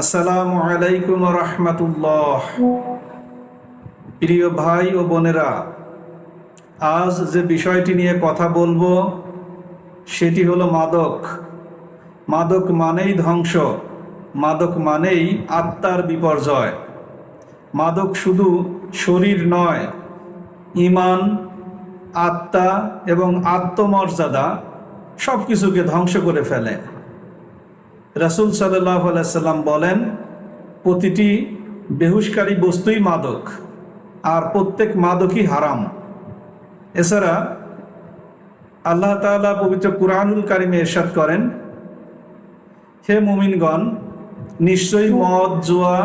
আসসালামু আলাইকুম রহমতুল্লাহ। প্রিয় ভাই ও বোনেরা, আজ যে বিষয়টি নিয়ে কথা বলব, সেটি হলো মাদক। মাদক মানেই ধ্বংস, মাদক মানেই আত্মার বিপর্যয়। মাদক শুধু শরীর নয়, ইমান, আত্মা এবং আত্মমর্যাদা সব কিছুকে ধ্বংস করে ফেলে। রাসুল সাল্লাহ বলেন, প্রতিটি বেহুশকারী বস্তুই মাদক, আর প্রত্যেক মাদকই হারাম। এছাড়া আল্লাহ তাআলা পবিত্র কুরআনুল কারিমে এরশাদ করেন, হে মুমিনগণ, নিশ্চয়ই মদ, জোয়া,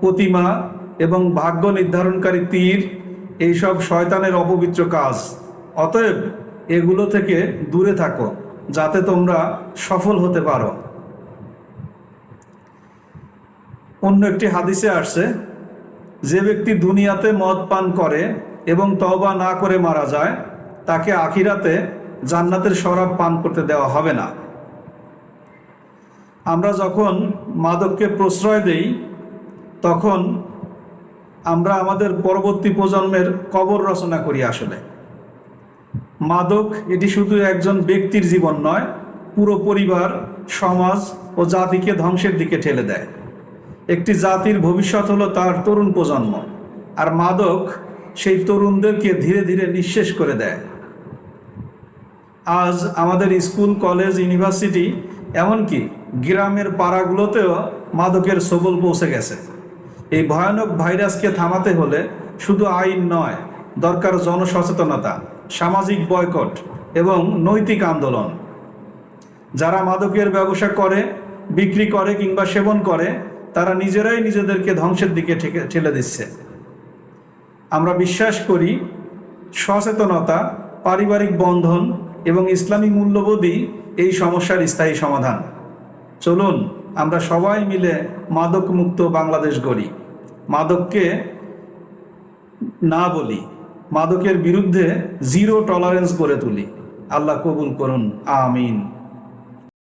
প্রতিমা এবং ভাগ্য নির্ধারণকারী তীর, এইসব শয়তানের অপবিত্র কাজ। অতএব এগুলো থেকে দূরে থাকো, যাতে তোমরা সফল হতে পারো। অন্য একটি হাদিসে আসছে, যে ব্যক্তি দুনিয়াতে মদ পান করে এবং তওবা না করে মারা যায়, তাকে আখিরাতে জান্নাতের শরাব পান করতে দেওয়া হবে না। আমরা যখন মাদককে প্রশ্রয় দেই, তখন আমরা আমাদের পরবর্তী প্রজন্মের কবর রচনা করি আসলে। মাদক এটি শুধু একজন ব্যক্তির জীবন নয়, পুরো পরিবার, সমাজ ও জাতিকে ধ্বংসের দিকে ঠেলে দেয়। একটি জাতির ভবিষ্যৎ হলো তার তরুণ প্রজন্ম। আর মাদক সেই তরুণদেরকে ধীরে ধীরে নিঃশেষ করে দেয়। আজ আমাদের স্কুল, কলেজ, ইউনিভার্সিটি, এমনকি গ্রামের পাড়াগুলোতেও মাদকের সবল পৌঁছে গেছে। এই ভয়ানক ভাইরাসকে থামাতে হলে শুধু আইন নয়, দরকার জনসচেতনতা, সামাজিক বয়কট এবং নৈতিক আন্দোলন। যারা মাদকের ব্যবসা করে, বিক্রি করে কিংবা সেবন করে তারা নিজেরাই নিজেদেরকে ধ্বংসের দিকে ঠেলে দিচ্ছে। আমরা বিশ্বাস করি সচেতনতা, পারিবারিক বন্ধন এবং ইসলামী মূল্যবোধই এই সমস্যার স্থায়ী সমাধান। চলুন, আমরা সবাই মিলে মাদক মুক্ত বাংলাদেশ গড়ি। মাদককে না বলি, মাদকের বিরুদ্ধে জিরো টলারেন্স করে তুলি। আল্লাহ কবুল করুন, আমিন।